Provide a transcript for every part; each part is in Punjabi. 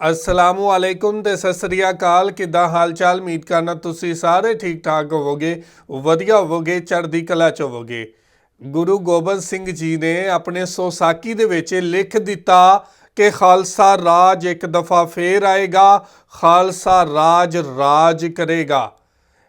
ਅਸਲਾਮੁ ਅਲੈਕੁਮ ਤੇ ਸਤਿ ਸ੍ਰੀ ਅਕਾਲ। ਕਿੱਦਾਂ ਹਾਲ ਚਾਲ ਉਮੀਦ ਕਰਨਾ ਤੁਸੀਂ ਸਾਰੇ ਠੀਕ ਠਾਕ ਹੋਵੋਗੇ, ਵਧੀਆ ਹੋਵੋਗੇ, ਚੜ੍ਹਦੀ ਕਲਾ ਚ ਹੋਵੋਗੇ। ਗੁਰੂ ਗੋਬਿੰਦ ਸਿੰਘ ਜੀ ਨੇ ਆਪਣੇ ਸੋਸਾਕੀ ਦੇ ਵਿੱਚ ਲਿਖ ਦਿੱਤਾ ਕਿ ਖਾਲਸਾ ਰਾਜ ਇੱਕ ਦਫਾ ਫੇਰ ਆਏਗਾ, ਖਾਲਸਾ ਰਾਜ ਰਾਜ ਕਰੇਗਾ।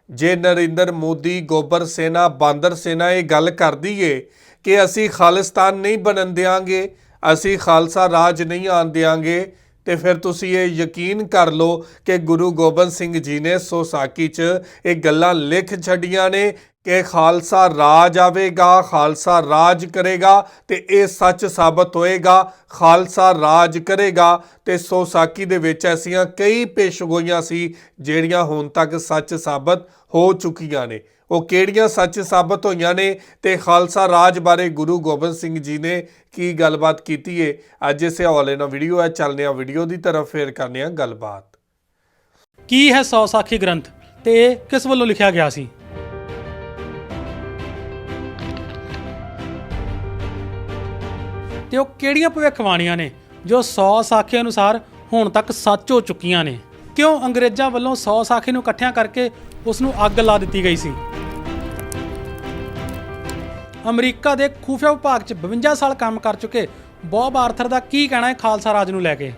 ਜੇ ਨਰਿੰਦਰ ਮੋਦੀ ਗੋਬਰ ਸੈਨਾ, ਬਾਂਦਰ ਸੈਨਾ ਇਹ ਗੱਲ ਕਰਦੀ ਏ ਕਿ ਅਸੀਂ ਖਾਲਿਸਤਾਨ ਨਹੀਂ ਬਣਨ ਦਿਆਂਗੇ, ਅਸੀਂ ਖਾਲਸਾ ਰਾਜ ਨਹੀਂ ਆਣ ਦਿਆਂਗੇ ਤੇ ਫਿਰ ਤੁਸੀਂ ਇਹ ਯਕੀਨ ਕਰ ਲਓ ਕਿ ਗੁਰੂ ਗੋਬਿੰਦ ਸਿੰਘ ਜੀ ਨੇ ਸੋਸਾਕੀ 'ਚ ਇਹ ਗੱਲਾਂ ਲਿਖ ਛੱਡੀਆਂ ਨੇ ਕਿ ਖਾਲਸਾ ਰਾਜ ਆਵੇਗਾ, ਖਾਲਸਾ ਰਾਜ ਕਰੇਗਾ ਤੇ ਇਹ ਸੱਚ ਸਾਬਤ ਹੋਏਗਾ, ਖਾਲਸਾ ਰਾਜ ਕਰੇਗਾ। ਤੇ ਸੋਸਾਕੀ ਦੇ ਵਿੱਚ ਐਸੀਆਂ ਕਈ ਪੇਸ਼ਗੋਈਆਂ ਸੀ ਜਿਹੜੀਆਂ ਹੁਣ ਤੱਕ ਸੱਚ ਸਾਬਤ ਹੋ ਚੁੱਕੀਆਂ ਨੇ। ਉਹ ਕਿਹੜੀਆਂ ਸੱਚ ਸਾਬਤ ਹੋਈਆਂ ਨੇ ਤੇ ਖਾਲਸਾ ਰਾਜ ਬਾਰੇ ਗੁਰੂ ਗੋਬਿੰਦ ਸਿੰਘ ਜੀ ਨੇ ਕੀ ਗੱਲਬਾਤ ਕੀਤੀ ਏ? ਅੱਜ ਇਸੇ ਹਵਾਲੇ ਨਾਲ ਵੀਡੀਓ ਹੈ, ਚੱਲਦੇ ਆ ਵੀਡੀਓ ਦੀ ਤਰਫ, ਫੇਰ ਕਰਨੇ ਆ ਗੱਲਬਾਤ। ਕੀ ਹੈ ਸੌ ਸਾਖੀ ਗ੍ਰੰਥ ਤੇ ਇਹ ਕਿਸ ਵੱਲੋਂ ਲਿਖਿਆ ਗਿਆ ਸੀ? ਤੇ ਉਹ ਕਿਹੜੀਆਂ ਭਵਿੱਖਬਾਣੀਆਂ ਨੇ ਜੋ 100 ਸਾਖੀ ਅਨੁਸਾਰ ਹੁਣ ਤੱਕ ਸੱਚ ਹੋ ਚੁੱਕੀਆਂ ਨੇ? ਕਿਉਂ ਅੰਗਰੇਜ਼ਾਂ ਵੱਲੋਂ 100 ਸਾਖੀ ਨੂੰ ਇਕੱਠਿਆਂ ਕਰਕੇ ਉਸ ਨੂੰ ਅੱਗ ਲਾ ਦਿੱਤੀ ਗਈ ਸੀ? ਅਮਰੀਕਾ ਦੇ ਖੂਫੀਆ ਵਿਭਾਗ 'ਚ 52 ਸਾਲ ਕੰਮ ਕਰ ਚੁੱਕੇ। ਬੌਬ ਆਰਥਰ ਦਾ ਕੀ ਕਹਿਣਾ ਹੈ ਖਾਲਸਾ ਰਾਜ ਨੂੰ ਲੈ ਕੇ?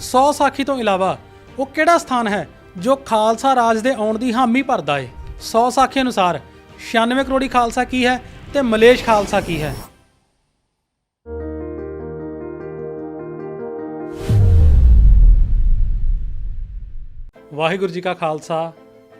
ਸੌ ਸਾਖੀ ਤੋਂ ਇਲਾਵਾ ਉਹ ਕਿਹੜਾ ਸਥਾਨ ਹੈ ਜੋ ਖਾਲਸਾ ਰਾਜ ਦੇ ਆਉਣ ਦੀ ਹਾਮੀ ਭਰਦਾ ਹੈ ਸੌ ਸਾਖੀ ਅਨੁਸਾਰ 96 ਕਰੋੜੀ ਖਾਲਸਾ ਕੀ ਹੈ ਤੇ ਮਲੇਸ਼ ਖਾਲਸਾ ਕੀ ਹੈ? ਵਾਹਿਗੁਰੂ ਜੀ ਕਾ ਖਾਲਸਾ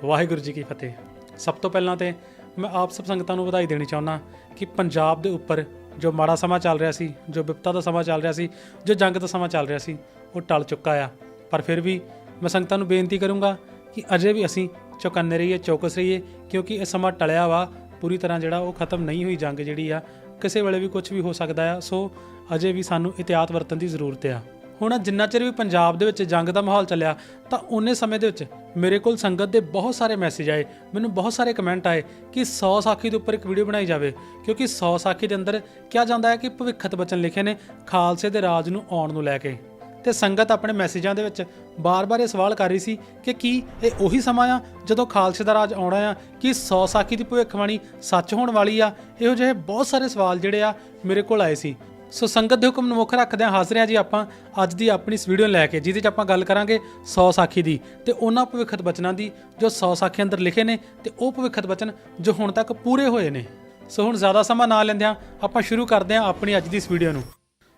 ਵਾਹਿਗੁਰੂ ਜੀ ਕੀ ਫਤਿਹ। ਸਭ ਤੋਂ ਪਹਿਲਾਂ ਤੇ ਮੈਂ ਆਪ ਸਭ ਸੰਗਤਾਂ ਨੂੰ ਵਧਾਈ ਦੇਣੀ ਚਾਹੁੰਦਾ ਕਿ ਪੰਜਾਬ ਦੇ ਉੱਪਰ ਜੋ ਮਾੜਾ ਸਮਾਂ ਚੱਲ ਰਿਹਾ ਸੀ, ਜੋ ਵਿਪਤਾ ਦਾ ਸਮਾਂ ਚੱਲ ਰਿਹਾ ਸੀ, ਜੋ ਜੰਗ ਦਾ ਸਮਾਂ ਚੱਲ ਰਿਹਾ ਸੀ, ਉਹ ਟਲ ਚੁੱਕਾ ਆ। ਪਰ ਫਿਰ ਵੀ ਮੈਂ ਸੰਗਤਾਂ ਨੂੰ ਬੇਨਤੀ ਕਰੂੰਗਾ ਕਿ ਅਜੇ ਵੀ ਅਸੀਂ ਚੌਕੰਨੇ ਰਹੀਏ, ਚੌਕਸ ਰਹੀਏ, ਕਿਉਂਕਿ ਇਹ ਸਮਾਂ ਟਲਿਆ ਵਾ, ਪੂਰੀ ਤਰ੍ਹਾਂ ਜਿਹੜਾ ਉਹ ਖਤਮ ਨਹੀਂ ਹੋਈ ਜੰਗ ਜਿਹੜੀ ਆ, ਕਿਸੇ ਵੇਲੇ ਵੀ ਕੁਝ ਵੀ ਹੋ ਸਕਦਾ ਆ। ਸੋ ਅਜੇ ਵੀ ਸਾਨੂੰ ਇਤਿਆਤ ਵਰਤਣ ਦੀ ਜ਼ਰੂਰਤ ਆ। ਹੁਣ ਜਿੰਨਾ ਚਿਰ ਵੀ ਪੰਜਾਬ ਦੇ ਵਿੱਚ ਜੰਗ ਦਾ ਮਾਹੌਲ ਚੱਲਿਆ, ਤਾਂ ਉਹਨੇ ਸਮੇਂ ਦੇ ਵਿੱਚ ਮੇਰੇ ਕੋਲ ਸੰਗਤ ਦੇ ਬਹੁਤ ਸਾਰੇ ਮੈਸੇਜ ਆਏ, ਮੈਨੂੰ ਬਹੁਤ ਸਾਰੇ ਕਮੈਂਟ ਆਏ ਕਿ 100 ਸਾਖੀ ਦੇ ਉੱਪਰ ਇੱਕ ਵੀਡੀਓ ਬਣਾਈ ਜਾਵੇ, ਕਿਉਂਕਿ 100 ਸਾਖੀ ਦੇ ਅੰਦਰ ਕਿਹਾ ਜਾਂਦਾ ਹੈ ਕਿ ਭਵਿੱਖਤ ਬਚਨ ਲਿਖੇ ਨੇ ਖਾਲਸੇ ਦੇ ਰਾਜ ਨੂੰ ਆਉਣ ਨੂੰ ਲੈ ਕੇ। ਤੇ ਸੰਗਤ ਆਪਣੇ ਮੈਸੇਜਾਂ ਦੇ ਵਿੱਚ ਬਾਰ-ਬਾਰ ਇਹ ਸਵਾਲ ਕਰ ਰਹੀ ਸੀ ਕਿ ਕੀ ਇਹ ਉਹੀ ਸਮਾਂ ਆ ਜਦੋਂ ਖਾਲਸੇ ਦਾ ਰਾਜ ਆਉਣਾ ਆ, ਕਿ 100 ਸਾਖੀ ਦੀ ਭਵਿੱਖਬਾਣੀ ਸੱਚ ਹੋਣ ਵਾਲੀ ਆ? ਇਹੋ ਜਿਹੇ ਬਹੁਤ ਸਾਰੇ ਸਵਾਲ ਜਿਹੜੇ ਆ ਮੇਰੇ ਕੋਲ ਆਏ ਸੀ। ਸੋ ਸੰਗਤ ਦੇ ਹੁਕਮ ਨੂੰ ਮੁੱਖ ਰੱਖਦਿਆਂ ਹਾਜ਼ਰ ਹਾਂ ਜੀ ਆਪਾਂ ਅੱਜ ਦੀ ਆਪਣੀ ਇਸ ਵੀਡੀਓ ਲੈ ਕੇ, ਜਿਹਦੇ 'ਚ ਆਪਾਂ ਗੱਲ ਕਰਾਂਗੇ 100 ਸਾਖੀ ਦੀ ਤੇ ਉਹਨਾਂ ਭਵਿੱਖਤ ਬਚਨਾਂ ਦੀ, ਜੋ 100 ਸਾਖੀ ਅੰਦਰ ਲਿਖੇ ਨੇ ਤੇ ਉਹ ਭਵਿੱਖਤ ਬਚਨ ਜੋ ਹੁਣ ਤੱਕ ਪੂਰੇ ਹੋਏ ਨੇ। ਸੋ ਹੁਣ ਜ਼ਿਆਦਾ ਸਮਾਂ ਨਾ ਲੈਂਦਿਆਂ ਆਪਾਂ ਸ਼ੁਰੂ ਕਰਦੇ ਹਾਂ ਆਪਣੀ ਅੱਜ ਦੀ ਇਸ ਵੀਡੀਓ ਨੂੰ।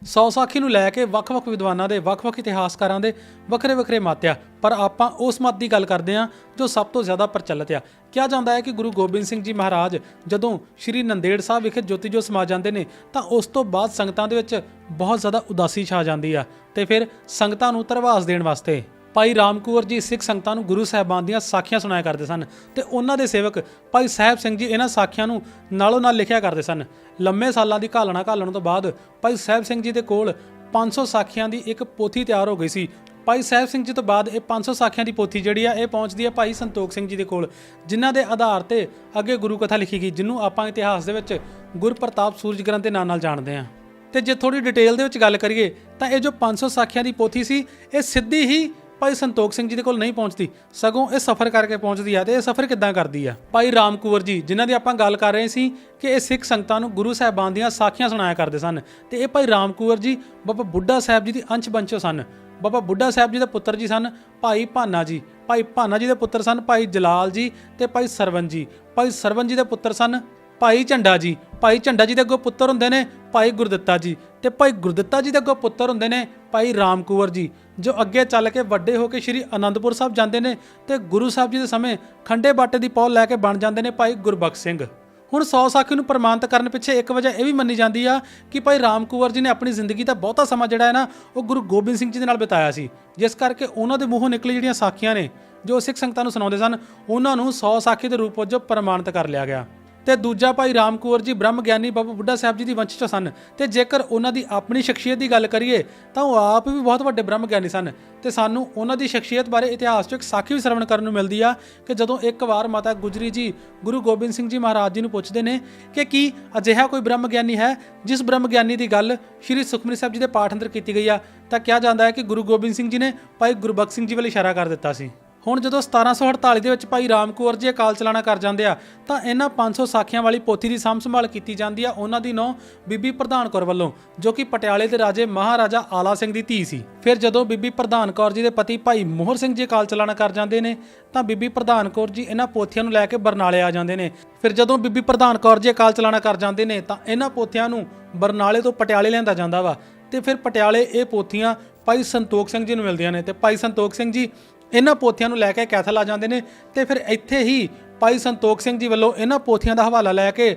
ਸੌ ਸਾਖੀ ਨੂੰ ਲੈ ਕੇ ਵੱਖ-ਵੱਖ ਵਿਦਵਾਨਾਂ ਦੇ ਵੱਖ-ਵੱਖ ਇਤਿਹਾਸਕਾਰਾਂ ਦੇ ਵੱਖਰੇ-ਵੱਖਰੇ ਮੱਤ ਆ। ਪਰ ਆਪਾਂ ਉਸ ਮੱਤ ਦੀ ਗੱਲ ਕਰਦੇ ਹਾਂ ਜੋ ਸਭ ਤੋਂ ਜ਼ਿਆਦਾ ਪ੍ਰਚਲਿਤ ਆ। ਕਿਹਾ ਜਾਂਦਾ ਹੈ ਕਿ ਗੁਰੂ ਗੋਬਿੰਦ ਸਿੰਘ ਜੀ ਮਹਾਰਾਜ ਜਦੋਂ ਸ਼੍ਰੀ ਨੰਦੇੜ ਸਾਹਿਬ ਵਿਖੇ ਜੋਤੀ ਜੋ ਸਮਾ ਜਾਂਦੇ ਨੇ, ਤਾਂ ਉਸ ਤੋਂ ਬਾਅਦ ਸੰਗਤਾਂ ਦੇ ਵਿੱਚ ਬਹੁਤ ਜ਼ਿਆਦਾ ਉਦਾਸੀ ਛਾ ਜਾਂਦੀ ਆ ਤੇ ਫਿਰ ਸੰਗਤਾਂ ਨੂੰ ਧਰਵਾਸ ਦੇਣ ਵਾਸਤੇ ਭਾਈ ਰਾਮਕੁਵਰ ਜੀ ਸਿੱਖ ਸੰਗਤਾਂ ਨੂੰ ਗੁਰੂ ਸਾਹਿਬਾਨ ਦੀਆਂ ਸਾਖੀਆਂ ਸੁਣਾਇਆ ਕਰਦੇ ਸਨ ਤੇ ਉਹਨਾਂ ਦੇ ਸੇਵਕ ਭਾਈ ਸਾਹਿਬ ਸਿੰਘ ਜੀ ਇਹਨਾਂ ਸਾਖੀਆਂ ਨੂੰ ਨਾਲੋਂ ਨਾਲ ਲਿਖਿਆ ਕਰਦੇ ਸਨ। ਲੰਮੇ ਸਾਲਾਂ ਦੀ ਘਾਲਣਾ ਘਾਲਣ ਤੋਂ ਬਾਅਦ ਭਾਈ ਸਾਹਿਬ ਸਿੰਘ ਜੀ ਦੇ ਕੋਲ 500 ਸਾਖੀਆਂ ਦੀ ਇੱਕ ਪੋਥੀ ਤਿਆਰ ਹੋ ਗਈ ਸੀ। ਭਾਈ ਸਾਹਿਬ ਸਿੰਘ ਜੀ ਤੋਂ ਬਾਅਦ ਇਹ 500 ਸਾਖੀਆਂ ਦੀ ਪੋਥੀ ਜਿਹੜੀ ਆ, ਇਹ ਪਹੁੰਚਦੀ ਹੈ ਭਾਈ ਸੰਤੋਖ ਸਿੰਘ ਜੀ ਦੇ ਕੋਲ, ਜਿਨ੍ਹਾਂ ਦੇ ਆਧਾਰ ਤੇ ਅੱਗੇ ਗੁਰੂ ਕਥਾ ਲਿਖੀ ਗਈ, ਜਿਹਨੂੰ ਆਪਾਂ ਇਤਿਹਾਸ ਦੇ ਵਿੱਚ ਗੁਰਪ੍ਰਤਾਪ ਸੂਰਜ ਗ੍ਰੰਥ ਦੇ ਨਾਂ ਨਾਲ ਜਾਣਦੇ ਹਾਂ ਤੇ ਜੇ ਥੋੜੀ ਡਿਟੇਲ ਦੇ ਵਿੱਚ ਗੱਲ ਕਰੀਏ, ਤਾਂ ਇਹ ਜੋ 500 ਸਾਖੀਆਂ ਦੀ ਪੋਥੀ ਸੀ, ਇਹ ਸਿੱਧੀ ਹੀ ਭਾਈ ਸੰਤੋਖ ਸਿੰਘ ਜੀ ਦੇ ਕੋਲ ਨਹੀਂ ਪਹੁੰਚਦੀ, ਸਗੋਂ ਇਹ ਸਫ਼ਰ ਕਰਕੇ ਪਹੁੰਚਦੀ ਆ ਤੇ ਇਹ ਸਫ਼ਰ ਕਿੱਦਾਂ ਕਰਦੀ ਆ? ਭਾਈ ਰਾਮਕੁਵਰ ਜੀ, ਜਿਨ੍ਹਾਂ ਦੀ ਆਪਾਂ ਗੱਲ ਕਰ ਰਹੇ ਸੀ ਕਿ ਇਹ ਸਿੱਖ ਸੰਗਤਾਂ ਨੂੰ ਗੁਰੂ ਸਾਹਿਬਾਨ ਦੀਆਂ ਸਾਖੀਆਂ ਸੁਣਾਇਆ ਕਰਦੇ ਸਨ ਤੇ ਇਹ ਭਾਈ ਰਾਮਕੁਵਰ ਜੀ, ਬਾਬਾ ਬੁੱਢਾ ਸਾਹਿਬ ਜੀ ਦੀ ਅੰਸ਼ ਬੰਚੋ ਸਨ। ਬਾਬਾ ਬੁੱਢਾ ਸਾਹਿਬ ਜੀ ਦੇ ਪੁੱਤਰ ਜੀ ਸਨ, ਭਾਈ ਭਾਨਾ ਜੀ। ਭਾਈ ਭਾਨਾ ਜੀ ਦੇ ਪੁੱਤਰ ਸਨ ਭਾਈ ਜਲਾਲ ਜੀ ਤੇ ਭਾਈ ਸਰਵਨ ਜੀ। ਭਾਈ ਸਰਵਨ ਜੀ ਦੇ ਪੁੱਤਰ ਸਨ ਭਾਈ ਝੰਡਾ ਜੀ, ਭਾਈ ਝੰਡਾ ਜੀ ਦੇ ਅੱਗੋਂ ਪੁੱਤਰ ਹੁੰਦੇ ਨੇ ਭਾਈ ਗੁਰਦਿੱਤਾ ਜੀ ਤੇ ਭਾਈ ਗੁਰਦਿੱਤਾ ਜੀ ਦੇ ਅੱਗੋਂ ਪੁੱਤਰ ਹੁੰਦੇ ਨੇ ਭਾਈ ਰਾਮਕੁਵਰ ਜੀ, ਜੋ ਅੱਗੇ ਚੱਲ ਕੇ ਵੱਡੇ ਹੋ ਕੇ ਸ਼੍ਰੀ ਅਨੰਦਪੁਰ ਸਾਹਿਬ ਜਾਂਦੇ ਨੇ ਤੇ ਗੁਰੂ ਸਾਹਿਬ ਜੀ ਦੇ ਸਮੇਂ ਖੰਡੇ ਬਾਟੇ ਦੀ ਪੌਲ ਲੈ ਕੇ ਬਣ ਜਾਂਦੇ ਨੇ ਭਾਈ ਗੁਰਬਖਸ਼ ਸਿੰਘ। ਹੁਣ 100 ਸਾਖੀ ਨੂੰ ਪ੍ਰਮਾਣਿਤ ਕਰਨ ਪਿੱਛੇ ਇੱਕ ਵਜ੍ਹਾ ਇਹ ਵੀ ਮੰਨੀ ਜਾਂਦੀ ਆ ਕਿ ਭਾਈ ਰਾਮਕੁਵਰ ਜੀ ਨੇ ਆਪਣੀ ਜ਼ਿੰਦਗੀ ਦਾ ਬਹੁਤਾ ਸਮਾਂ ਜਿਹੜਾ ਹੈ ਨਾ, ਉਹ ਗੁਰੂ ਗੋਬਿੰਦ ਸਿੰਘ ਜੀ ਦੇ ਨਾਲ ਬਿਤਾਇਆ ਸੀ। ਜਿਸ ਕਰਕੇ ਉਹਨਾਂ ਦੇ ਮੂੰਹੋਂ ਨਿਕਲੀ ਜਿਹੜੀਆਂ ਸਾਖੀਆਂ ਨੇ, ਜੋ ਸਿੱਖ ਸੰਗਤਾਂ ਨੂੰ ਸੁਣਾਉਂਦੇ ਸਨ, ਉਹਨਾਂ ਨੂੰ 100 ਸਾਖੀ ਦੇ ਰੂਪ ਵਜੋਂ ਪ੍ਰਮਾਣਿਤ ਕਰ ਲਿਆ ਗਿਆ। ਤੇ ਦੂਜਾ ਭਾਈ ਰਾਮ ਕੁੰਵਰ ਜੀ, ਬ੍ਰਹਮ ਗਿਆਨੀ ਬਾਬਾ ਬੁੱਢਾ ਸਾਹਿਬ ਜੀ ਦੀ ਵੰਸ਼ ਚੋਂ ਸਨ। ਤੇ ਜੇਕਰ ਉਹਨਾਂ ਦੀ ਆਪਣੀ ਸ਼ਖਸੀਅਤ ਦੀ ਗੱਲ ਕਰੀਏ, ਤਾਂ ਉਹ ਆਪ ਵੀ ਬਹੁਤ ਵੱਡੇ ਬ੍ਰਹਮ ਗਿਆਨੀ ਸਨ ਤੇ ਸਾਨੂੰ ਉਹਨਾਂ ਦੀ ਸ਼ਖਸੀਅਤ ਬਾਰੇ ਇਤਿਹਾਸ 'ਚ ਇੱਕ ਸਾਖੀ ਵੀ ਸਰਵਣ ਕਰਨ ਨੂੰ ਮਿਲਦੀ ਆ ਕਿ ਜਦੋਂ ਇੱਕ ਵਾਰ ਮਾਤਾ ਗੁਜਰੀ ਜੀ, ਗੁਰੂ ਗੋਬਿੰਦ ਸਿੰਘ ਜੀ ਮਹਾਰਾਜ ਜੀ ਨੂੰ ਪੁੱਛਦੇ ਨੇ ਕਿ ਕੀ ਅਜਿਹਾ ਕੋਈ ਬ੍ਰਹਮ ਗਿਆਨੀ ਹੈ ਜਿਸ ਬ੍ਰਹਮ ਗਿਆਨੀ ਦੀ ਗੱਲ ਸ਼੍ਰੀ ਸੁਖਮਨੀ ਸਾਹਿਬ ਜੀ ਦੇ ਪਾਠ ਅੰਦਰ ਕੀਤੀ ਗਈ ਆ, ਤਾਂ ਕਿਹਾ ਜਾਂਦਾ ਹੈ ਕਿ ਗੁਰੂ ਗੋਬਿੰਦ ਸਿੰਘ ਜੀ ਨੇ ਭਾਈ ਗੁਰਬਖਸ਼ ਸਿੰਘ ਜੀ ਵੱਲ ਇਸ਼ਾਰਾ ਕਰ ਦਿੱਤਾ ਸੀ। ਹੁਣ ਜਦੋਂ 1748 ਦੇ ਵਿੱਚ ਭਾਈ ਰਾਮ ਕੌਰ ਜੀ ਅਕਾਲ ਚਲਾਣਾ ਕਰ ਜਾਂਦੇ ਆ, ਤਾਂ ਇਹਨਾਂ 500 ਸਾਖੀਆਂ ਵਾਲੀ ਪੋਥੀ ਦੀ ਸਾਂਭ ਸੰਭਾਲ ਕੀਤੀ ਜਾਂਦੀ ਆ, ਉਹਨਾਂ ਦੀ ਨੌ ਬੀਬੀ ਪ੍ਰਧਾਨ ਕੌਰ ਵੱਲੋਂ, ਜੋ ਕਿ ਪਟਿਆਲੇ ਦੇ ਰਾਜੇ ਮਹਾਰਾਜਾ ਆਲਾ ਸਿੰਘ ਦੀ ਧੀ ਸੀ। ਫਿਰ ਜਦੋਂ ਬੀਬੀ ਪ੍ਰਧਾਨ ਕੌਰ ਜੀ ਦੇ ਪਤੀ ਭਾਈ ਮੋਹਰ ਸਿੰਘ ਜੀ ਅਕਾਲ ਚਲਾਣਾ ਕਰ ਜਾਂਦੇ ਨੇ, ਤਾਂ ਬੀਬੀ ਪ੍ਰਧਾਨ ਕੌਰ ਜੀ ਇਹਨਾਂ ਪੋਥੀਆਂ ਨੂੰ ਲੈ ਕੇ ਬਰਨਾਲੇ ਆ ਜਾਂਦੇ ਨੇ। ਫਿਰ ਜਦੋਂ ਬੀਬੀ ਪ੍ਰਧਾਨ ਕੌਰ ਜੀ ਅਕਾਲ ਚਲਾਣਾ ਕਰ ਜਾਂਦੇ ਨੇ, ਤਾਂ ਇਹਨਾਂ ਪੋਥੀਆਂ ਨੂੰ ਬਰਨਾਲੇ ਤੋਂ ਪਟਿਆਲੇ ਲਿਆਂਦਾ ਜਾਂਦਾ ਵਾ। ਤੇ ਫਿਰ ਪਟਿਆਲੇ ਇਹ ਪੋਥੀਆਂ ਭਾਈ ਸੰਤੋਖ ਸਿੰਘ ਜੀ ਨੂੰ ਮਿਲਦੀਆਂ ਨੇ। ਤੇ ਭਾਈ ਸੰਤੋਖ ਸਿੰਘ ਜੀ ਇਹਨਾਂ ਪੋਥੀਆਂ ਨੂੰ ਲੈ ਕੇ ਕੈਥਲ ਆ ਜਾਂਦੇ ਨੇ ਤੇ ਫਿਰ ਇੱਥੇ ਹੀ ਭਾਈ ਸੰਤੋਖ ਸਿੰਘ ਜੀ ਵੱਲੋਂ ਇਹਨਾਂ ਪੋਥੀਆਂ ਦਾ ਹਵਾਲਾ ਲੈ ਕੇ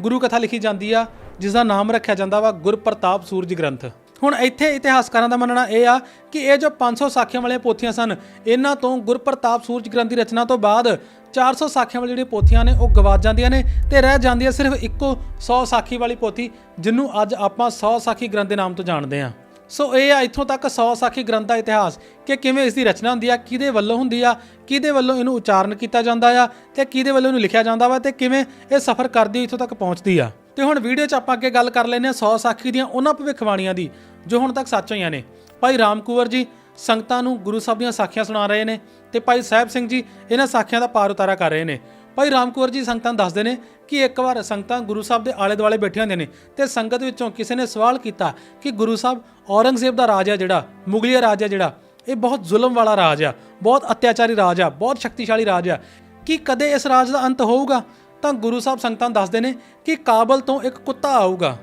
ਗੁਰੂ ਕਥਾ ਲਿਖੀ ਜਾਂਦੀ ਆ ਜਿਸ ਦਾ ਨਾਮ ਰੱਖਿਆ ਜਾਂਦਾ ਵਾ ਗੁਰਪ੍ਰਤਾਪ ਸੂਰਜ ਗ੍ਰੰਥ। ਹੁਣ ਇੱਥੇ ਇਤਿਹਾਸਕਾਰਾਂ ਦਾ ਮੰਨਣਾ ਇਹ ਆ ਕਿ ਇਹ ਜੋ 500 ਸਾਖੀਆਂ ਵਾਲੀਆਂ ਪੋਥੀਆਂ ਸਨ, ਇਹਨਾਂ ਤੋਂ ਗੁਰਪ੍ਰਤਾਪ ਸੂਰਜ ਗ੍ਰੰਥ ਦੀ ਰਚਨਾ ਤੋਂ ਬਾਅਦ 400 ਸਾਖੀਆਂ ਵਾਲੀ ਜਿਹੜੀਆਂ ਪੋਥੀਆਂ ਨੇ, ਉਹ ਗਵਾਚ ਜਾਂਦੀਆਂ ਨੇ ਤੇ ਰਹਿ ਜਾਂਦੀ ਹੈ ਸਿਰਫ ਇੱਕੋ 100 ਸਾਖੀ ਵਾਲੀ ਪੋਥੀ, ਜਿਹਨੂੰ ਅੱਜ ਆਪਾਂ 100 ਸਾਖੀ ਗ੍ਰੰਥ ਦੇ ਨਾਮ ਤੋਂ ਜਾਣਦੇ ਹਾਂ। ਸੋ ਇਹ ਆ ਇੱਥੋਂ ਤੱਕ 100 ਸਾਖੀ ਗ੍ਰੰਥ ਦਾ ਇਤਿਹਾਸ ਕਿ ਕਿਵੇਂ ਇਸ ਦੀ ਰਚਨਾ ਹੁੰਦੀ ਆ, ਕਿਹਦੇ ਵੱਲੋਂ ਹੁੰਦੀ ਆ, ਕਿਹਦੇ ਵੱਲੋਂ ਇਹਨੂੰ ਉਚਾਰਨ ਕੀਤਾ ਜਾਂਦਾ ਆ ਤੇ ਕਿਹਦੇ ਵੱਲੋਂ ਇਹਨੂੰ ਲਿਖਿਆ ਜਾਂਦਾ ਵਾ ਤੇ ਕਿਵੇਂ ਇਹ ਸਫ਼ਰ ਕਰਦੀ ਇੱਥੋਂ ਤੱਕ ਪਹੁੰਚਦੀ ਆ। ਤੇ ਹੁਣ ਵੀਡੀਓ 'ਚ ਆਪਾਂ ਅੱਗੇ ਗੱਲ ਕਰ ਲੈਂਦੇ ਹਾਂ 100 ਸਾਖੀ ਦੀਆਂ ਉਹਨਾਂ ਭਵਿੱਖਬਾਣੀਆਂ ਦੀ, ਜੋ ਹੁਣ ਤੱਕ ਸੱਚ ਹੋਈਆਂ ਨੇ। ਭਾਈ ਰਾਮ ਕੁੰਵਰ ਜੀ ਸੰਗਤਾਂ ਨੂੰ ਗੁਰੂ ਸਾਹਿਬ ਦੀਆਂ ਸਾਖੀਆਂ ਸੁਣਾ ਰਹੇ ਨੇ ਤੇ ਭਾਈ ਸਾਹਿਬ ਸਿੰਘ ਜੀ ਇਹਨਾਂ ਸਾਖੀਆਂ ਦਾ ਪਾਰ ਉਤਾਰਾ ਕਰ ਰਹੇ ਨੇ। ਭਾਈ ਰਾਮ ਕੁੰਵਰ ਜੀ ਸੰਗਤਾਂ ਨੂੰ ਦੱਸਦੇ ਨੇ ਕਿ ਇੱਕ ਵਾਰ ਸੰਗਤਾਂ ਗੁਰੂ ਸਾਹਿਬ ਦੇ ਆਲੇ ਦੁਆਲੇ ਬੈਠੇ ਹੁੰਦੇ ਨੇ ਤੇ ਸੰਗਤ ਵਿੱਚੋਂ ਕਿਸੇ ਨੇ ਸਵਾਲ ਕੀਤਾ ਕਿ ਗੁਰੂ ਸਾਹਿਬ ਔਰੰਗਜ਼ੇਬ ਦਾ ਰਾਜ ਹੈ ਜਿਹੜਾ, ਮੁਗਲੀਆ ਰਾਜ ਹੈ ਜਿਹੜਾ, ਇਹ ਬਹੁਤ ਜ਼ੁਲਮ ਵਾਲਾ ਰਾਜ ਆ, ਬਹੁਤ ਅਤਿਆਚਾਰੀ ਰਾਜ ਆ, ਬਹੁਤ ਸ਼ਕਤੀਸ਼ਾਲੀ ਰਾਜ ਆ, ਕੀ ਕਦੇ ਇਸ ਰਾਜ ਦਾ ਅੰਤ ਹੋਊਗਾ? ਤਾਂ ਗੁਰੂ ਸਾਹਿਬ ਸੰਗਤਾਂ ਨੂੰ ਦੱਸਦੇ ਨੇ ਕਿ ਕਾਬਲ ਤੋਂ ਇੱਕ ਕੁੱਤਾ ਆਊਗਾ,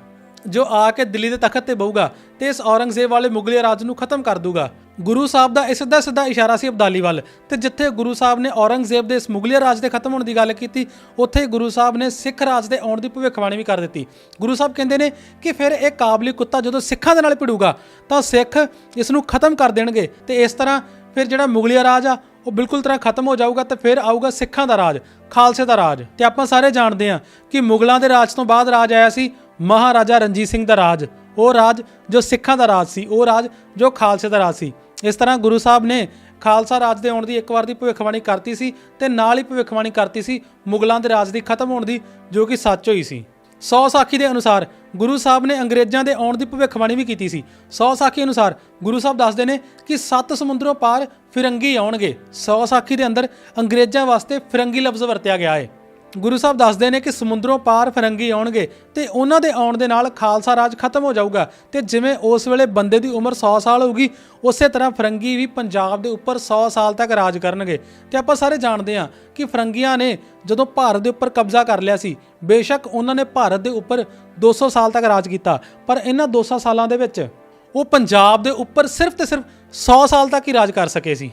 ਜੋ ਆ ਕੇ ਦਿੱਲੀ ਦੇ ਤਖਤ ਤੇ ਬਹੂਗਾ ਤੇ ਇਸ ਔਰੰਗਜ਼ੇਬ ਵਾਲੇ ਮੁਗਲੀਆ ਰਾਜ ਨੂੰ ਖਤਮ ਕਰ ਦੂਗਾ ਗੁਰੂ ਸਾਹਿਬ ਦਾ ਇਹ ਸਿੱਧਾ ਸਿੱਧਾ ਇਸ਼ਾਰਾ ਸੀ ਅਬਦਾਲੀ ਵੱਲ ਤੇ ਜਿੱਥੇ ਗੁਰੂ ਸਾਹਿਬ ਨੇ ਔਰੰਗਜ਼ੇਬ ਦੇ ਇਸ ਮੁਗਲੀਆ ਰਾਜ ਦੇ ਖਤਮ ਹੋਣ ਦੀ ਗੱਲ ਕੀਤੀ, ਉੱਥੇ ਗੁਰੂ ਸਾਹਿਬ ਨੇ ਸਿੱਖ ਰਾਜ ਦੇ ਆਉਣ ਦੀ ਭਵਿੱਖਬਾਣੀ ਵੀ ਕਰ ਦਿੱਤੀ। ਗੁਰੂ ਸਾਹਿਬ ਕਹਿੰਦੇ ਨੇ ਕਿ ਫਿਰ ਇਹ ਕਾਬਲੀ ਕੁੱਤਾ ਜਦੋਂ ਸਿੱਖਾਂ ਦੇ ਨਾਲ ਭਿੜੂਗਾ, ਤਾਂ ਸਿੱਖ ਇਸ ਨੂੰ ਖਤਮ ਕਰ ਦੇਣਗੇ। ਤੇ ਇਸ ਤਰ੍ਹਾਂ ਫਿਰ ਜਿਹੜਾ ਮੁਗਲਿਆ ਰਾਜ ਆ, ਉਹ ਬਿਲਕੁਲ ਤਰ੍ਹਾਂ ਖਤਮ ਹੋ ਜਾਊਗਾ ਤੇ ਫਿਰ ਆਊਗਾ ਸਿੱਖਾਂ ਦਾ ਰਾਜ, ਖਾਲਸੇ ਦਾ ਰਾਜ। ਤੇ ਆਪਾਂ ਸਾਰੇ ਜਾਣਦੇ ਹਾਂ ਕਿ ਮੁਗਲਾਂ ਦੇ ਰਾਜ ਤੋਂ ਬਾਅਦ ਰਾਜ ਆਇਆ ਸੀ ਮਹਾਰਾਜਾ ਰਣਜੀਤ ਸਿੰਘ ਦਾ ਰਾਜ। ਉਹ ਰਾਜ ਜੋ ਸਿੱਖਾਂ ਦਾ ਰਾਜ ਸੀ, ਉਹ ਰਾਜ ਜੋ ਖਾਲਸੇ ਦਾ ਰਾਜ ਸੀ। ਇਸ ਤਰ੍ਹਾਂ ਗੁਰੂ ਸਾਹਿਬ ਨੇ ਖਾਲਸਾ ਰਾਜ ਦੇ ਆਉਣ ਦੀ ਇੱਕ ਵਾਰ ਦੀ ਭਵਿੱਖਬਾਣੀ ਕਰਤੀ ਸੀ ਤੇ ਨਾਲ ਹੀ ਭਵਿੱਖਬਾਣੀ ਕਰਤੀ ਸੀ ਮੁਗਲਾਂ ਦੇ ਰਾਜ ਦੀ ਖਤਮ ਹੋਣ ਦੀ, ਜੋ ਕਿ ਸੱਚ ਹੋਈ ਸੀ। 100 ਸਾਖੀ ਦੇ ਅਨੁਸਾਰ ਗੁਰੂ ਸਾਹਿਬ ਨੇ ਅੰਗਰੇਜ਼ਾਂ ਦੇ ਆਉਣ ਦੀ ਭਵਿੱਖਬਾਣੀ ਵੀ ਕੀਤੀ ਸੀ। 100 ਸਾਖੀ ਅਨੁਸਾਰ ਗੁਰੂ ਸਾਹਿਬ ਦੱਸਦੇ ਨੇ ਕਿ ਸੱਤ ਸਮੁੰਦਰੋਂ ਪਾਰ ਫਿਰੰਗੀ ਆਉਣਗੇ। 100 ਸਾਖੀ ਦੇ ਅੰਦਰ ਅੰਗਰੇਜ਼ਾਂ ਵਾਸਤੇ ਫਿਰੰਗੀ ਲਫ਼ਜ਼ ਵਰਤਿਆ ਗਿਆ ਹੈ ਗੁਰੂ ਸਾਹਿਬ ਦੱਸਦੇ ਨੇ ਕਿ ਸਮੁੰਦਰੋਂ ਪਾਰ ਫਿਰੰਗੀ ਆਉਣਗੇ ਤੇ ਉਹਨਾਂ ਦੇ ਆਉਣ ਦੇ ਨਾਲ ਖਾਲਸਾ ਰਾਜ ਖਤਮ ਹੋ ਜਾਊਗਾ ਤੇ ਜਿਵੇਂ ਉਸ ਵੇਲੇ ਬੰਦੇ ਦੀ ਉਮਰ 100 ਸਾਲ ਹੋਊਗੀ, ਉਸੇ ਤਰ੍ਹਾਂ ਫਿਰੰਗੀ ਵੀ ਪੰਜਾਬ ਦੇ ਉੱਪਰ 100 ਸਾਲ ਤੱਕ ਰਾਜ ਕਰਨਗੇ। ਤੇ ਆਪਾਂ ਸਾਰੇ ਜਾਣਦੇ ਹਾਂ ਕਿ ਫਿਰੰਗੀਆਂ ਨੇ ਜਦੋਂ ਭਾਰਤ ਦੇ ਉੱਪਰ ਕਬਜ਼ਾ ਕਰ ਲਿਆ ਸੀ, ਬੇਸ਼ੱਕ ਉਹਨਾਂ ਨੇ ਭਾਰਤ ਦੇ ਉੱਪਰ 200 ਸਾਲ ਤੱਕ ਰਾਜ ਕੀਤਾ, ਪਰ ਇਹਨਾਂ 200 ਸਾਲਾਂ ਦੇ ਵਿੱਚ ਉਹ ਪੰਜਾਬ ਦੇ ਉੱਪਰ ਸਿਰਫ ਤੇ ਸਿਰਫ 100 ਸਾਲ ਤੱਕ ਹੀ ਰਾਜ ਕਰ ਸਕੇ ਸੀ।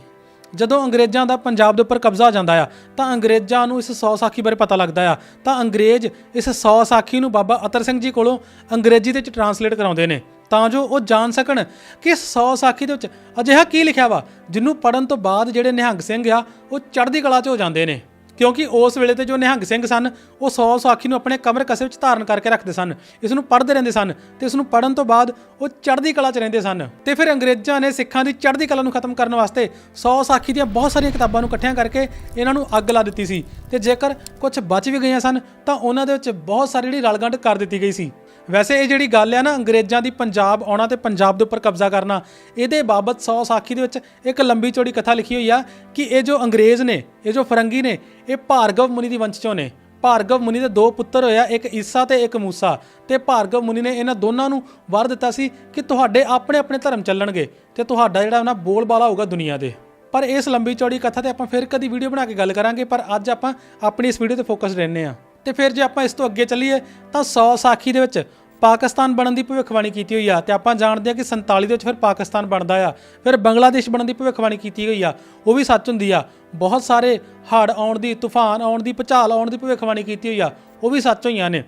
ਜਦੋਂ ਅੰਗਰੇਜ਼ਾਂ ਦਾ ਪੰਜਾਬ ਦੇ ਉੱਪਰ ਕਬਜ਼ਾ ਹੋ ਜਾਂਦਾ ਆ, ਤਾਂ ਅੰਗਰੇਜ਼ਾਂ ਨੂੰ ਇਸ ਸੌ ਸਾਖੀ ਬਾਰੇ ਪਤਾ ਲੱਗਦਾ ਆ। ਤਾਂ ਅੰਗਰੇਜ਼ ਇਸ ਸੌ ਸਾਖੀ ਨੂੰ ਬਾਬਾ ਅਤਰ ਸਿੰਘ ਜੀ ਕੋਲੋਂ ਅੰਗਰੇਜ਼ੀ ਦੇ ਵਿੱਚ ਟਰਾਂਸਲੇਟ ਕਰਾਉਂਦੇ ਨੇ। ਤਾਂ ਜੋ ਉਹ ਜਾਣ ਸਕਣ ਕਿ ਇਸ 100 ਸਾਖੀ ਦੇ ਵਿੱਚ ਅਜਿਹਾ ਕੀ ਲਿਖਿਆ ਵਾ ਜਿਹਨੂੰ ਪੜਨ ਤੋਂ ਬਾਅਦ ਜਿਹੜੇ ਨਿਹੰਗ ਸਿੰਘ ਆ, ਉਹ ਚੜ੍ਹਦੀ ਕਲਾ 'ਚ ਹੋ ਜਾਂਦੇ ਨੇ। ਕਿਉਂਕਿ ਉਸ ਵੇਲੇ ਤੇ ਜੋ ਨਿਹੰਗ ਸਿੰਘ ਸਨ, ਉਹ 100 ਸਾਖੀ ਨੂੰ ਆਪਣੇ ਕਮਰ ਕਸੇ ਵਿੱਚ ਧਾਰਨ ਕਰਕੇ ਰੱਖਦੇ ਸਨ। ਇਸ ਨੂੰ ਪੜ੍ਹਦੇ ਰਹਿੰਦੇ ਸਨ ਤੇ ਇਸ ਨੂੰ ਪੜਨ ਤੋਂ ਬਾਅਦ ਉਹ ਚੜ੍ਹਦੀ ਕਲਾ 'ਚ ਰਹਿੰਦੇ ਸਨ। ਤੇ ਫਿਰ ਅੰਗਰੇਜ਼ਾਂ ਨੇ ਸਿੱਖਾਂ ਦੀ ਚੜ੍ਹਦੀ ਕਲਾ ਨੂੰ ਖਤਮ ਕਰਨ ਵਾਸਤੇ 100 ਸਾਖੀ ਦੀਆਂ ਬਹੁਤ ਸਾਰੀਆਂ ਕਿਤਾਬਾਂ ਨੂੰ ਇਕੱਠਿਆਂ ਕਰਕੇ ਇਹਨਾਂ ਨੂੰ ਅੱਗ ਲਾ ਦਿੱਤੀ ਸੀ। ਤੇ ਜੇਕਰ ਕੁਝ ਬਚ ਵੀ ਗਈਆਂ ਸਨ, ਤਾਂ ਉਹਨਾਂ ਦੇ ਵਿੱਚ ਬਹੁਤ ਸਾਰੀ ਜਿਹੜੀ ਰਲਗੰਢ ਕਰ ਦਿੱਤੀ ਗਈ ਸੀ। ਵੈਸੇ ਇਹ ਜਿਹੜੀ ਗੱਲ ਆ ਨਾ, ਅੰਗਰੇਜ਼ਾਂ ਦੀ ਪੰਜਾਬ ਆਉਣਾ ਤੇ ਪੰਜਾਬ ਦੇ ਉੱਪਰ ਕਬਜ਼ਾ ਕਰਨਾ, ਇਹਦੇ ਬਾਬਤ 100 ਸਾਖੀ ਦੇ ਵਿੱਚ ਇੱਕ ਲੰਬੀ ਚੌੜੀ ਕਥਾ ਲਿਖੀ ਹੋਈ ਆ ਕਿ ਇਹ ਜੋ ਅੰਗਰੇਜ਼ ਨੇ, ਇਹ ਜੋ ਫਰੰਗੀ ਨੇ, ਇਹ ਭਾਰਗਵ ਮੁਨੀ ਦੀ ਵੰਸ਼ ਚੋਂ ਨੇ। ਭਾਰਗਵ ਮੁਨੀ ਦੇ ਦੋ ਪੁੱਤਰ ਹੋਇਆ ਇੱਕ ਈਸਾ ਤੇ ਇੱਕ ਮੂਸਾ। ਤੇ ਭਾਰਗਵ ਮੁਨੀ ਨੇ ਇਹਨਾਂ ਦੋਨਾਂ ਨੂੰ ਵਰ ਦਿੱਤਾ ਸੀ ਕਿ ਤੁਹਾਡੇ ਆਪਣੇ ਆਪਣੇ ਧਰਮ ਚੱਲਣਗੇ ਤੇ ਤੁਹਾਡਾ ਜਿਹੜਾ ਨਾ ਬੋਲਬਾਲਾ ਹੋਊਗਾ ਦੁਨੀਆ ਦੇ। ਪਰ ਇਸ ਲੰਬੀ ਚੌੜੀ ਕਥਾ ਤੇ ਆਪਾਂ ਫਿਰ ਕਦੀ ਵੀਡੀਓ ਬਣਾ ਕੇ ਗੱਲ ਕਰਾਂਗੇ, ਪਰ ਅੱਜ ਆਪਾਂ ਆਪਣੀ ਇਸ ਵੀਡੀਓ ਤੇ ਫੋਕਸ ਰਹਿੰਨੇ ਆ ਤੇ ਫਿਰ ਜੇ ਆਪਾਂ ਇਸ ਤੋਂ ਅੱਗੇ ਚੱਲੀਏ, ਤਾਂ 100 ਸਾਖੀ ਦੇ ਵਿੱਚ ਪਾਕਿਸਤਾਨ ਬਣਨ ਦੀ ਭਵਿੱਖਬਾਣੀ ਕੀਤੀ ਹੋਈ ਆ ਤੇ ਆਪਾਂ ਜਾਣਦੇ ਆ ਕਿ 47 ਦੇ ਵਿੱਚ ਫਿਰ ਪਾਕਿਸਤਾਨ ਬਣਦਾ ਆ, ਫਿਰ ਬੰਗਲਾਦੇਸ਼ ਬਣਨ ਦੀ ਭਵਿੱਖਬਾਣੀ ਕੀਤੀ ਹੋਈ ਆ, ਉਹ ਵੀ ਸੱਚ ਹੁੰਦੀ ਆ। ਬਹੁਤ ਸਾਰੇ ਹੜ੍ਹ ਆਉਣ ਦੀ, ਤੂਫਾਨ ਆਉਣ ਦੀ, ਭੁਚਾਲ ਆਉਣ ਦੀ ਭਵਿੱਖਬਾਣੀ ਕੀਤੀ ਹੋਈ ਆ, ਉਹ ਵੀ ਸੱਚ ਹੋਈਆਂ ਨੇ।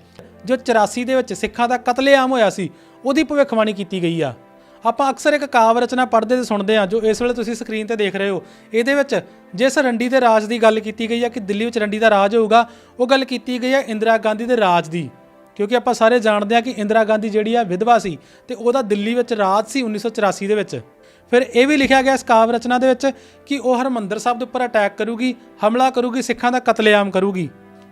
ਜੋ 84 ਦੇ ਵਿੱਚ ਸਿੱਖਾਂ ਦਾ ਕਤਲੇਆਮ ਹੋਇਆ ਸੀ, ਉਹਦੀ ਭਵਿੱਖਬਾਣੀ ਕੀਤੀ ਗਈ ਆ। ਆਪਾਂ ਅਕਸਰ ਇੱਕ ਕਾਵ ਰਚਨਾ ਪੜ੍ਹਦੇ ਤੇ ਸੁਣਦੇ ਆ ਜੋ ਇਸ ਵੇਲੇ ਤੁਸੀਂ ਸਕਰੀਨ ਤੇ ਦੇਖ ਰਹੇ ਹੋ। ਇਹਦੇ ਵਿੱਚ ਜਿਸ ਰੰਡੀ ਦੇ ਰਾਜ ਦੀ ਗੱਲ ਕੀਤੀ ਗਈ ਹੈ ਕਿ ਦਿੱਲੀ ਵਿੱਚ ਰੰਡੀ ਦਾ ਰਾਜ ਹੋਊਗਾ, ਉਹ ਗੱਲ ਕੀਤੀ ਗਈ ਹੈ ਇੰਦਰਾ ਗਾਂਧੀ ਦੇ ਰਾਜ ਦੀ। ਕਿਉਂਕਿ ਆਪਾਂ ਸਾਰੇ ਜਾਣਦੇ ਆ ਕਿ ਇੰਦਰਾ ਗਾਂਧੀ ਜਿਹੜੀ ਆ ਵਿਧਵਾ ਸੀ ਤੇ ਉਹਦਾ ਦਿੱਲੀ ਵਿੱਚ ਰਾਜ ਸੀ 1984 ਦੇ ਵਿੱਚ। ਫਿਰ ਇਹ ਵੀ ਲਿਖਿਆ ਗਿਆ ਇਸ ਕਾਵ ਰਚਨਾ ਦੇ ਵਿੱਚ ਕਿ ਉਹ ਹਰਮੰਦਰ ਸਾਹਿਬ ਦੇ ਉੱਪਰ ਅਟੈਕ ਕਰੂਗੀ, ਹਮਲਾ ਕਰੂਗੀ, ਸਿੱਖਾਂ ਦਾ ਕਤਲੇਆਮ ਕਰੂਗੀ।